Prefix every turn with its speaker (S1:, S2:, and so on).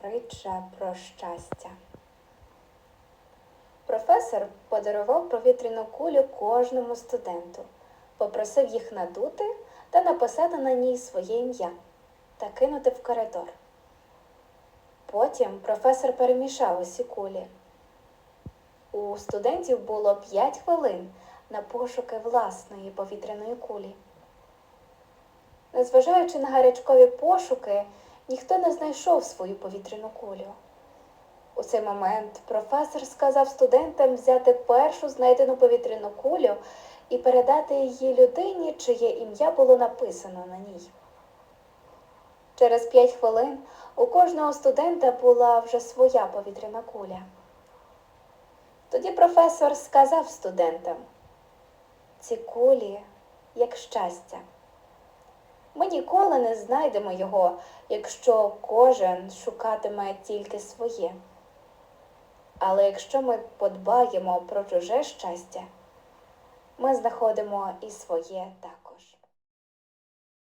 S1: притча про щастя. Професор подарував повітряну кулю кожному студенту, попросив їх надути та написати на ній своє ім'я та кинути в коридор. Потім професор перемішав усі кулі. У студентів було 5 хвилин на пошуки власної повітряної кулі. Незважаючи на гарячкові пошуки, ніхто не знайшов свою повітряну кулю. У цей момент професор сказав студентам взяти першу знайдену повітряну кулю і передати її людині, чиє ім'я було написано на ній. Через п'ять хвилин у кожного студента була вже своя повітряна куля. Тоді професор сказав студентам, ці кулі як щастя. Ніколи не знайдемо його, якщо кожен шукатиме тільки своє. Але якщо ми подбаємо про чуже щастя, ми знаходимо і своє також.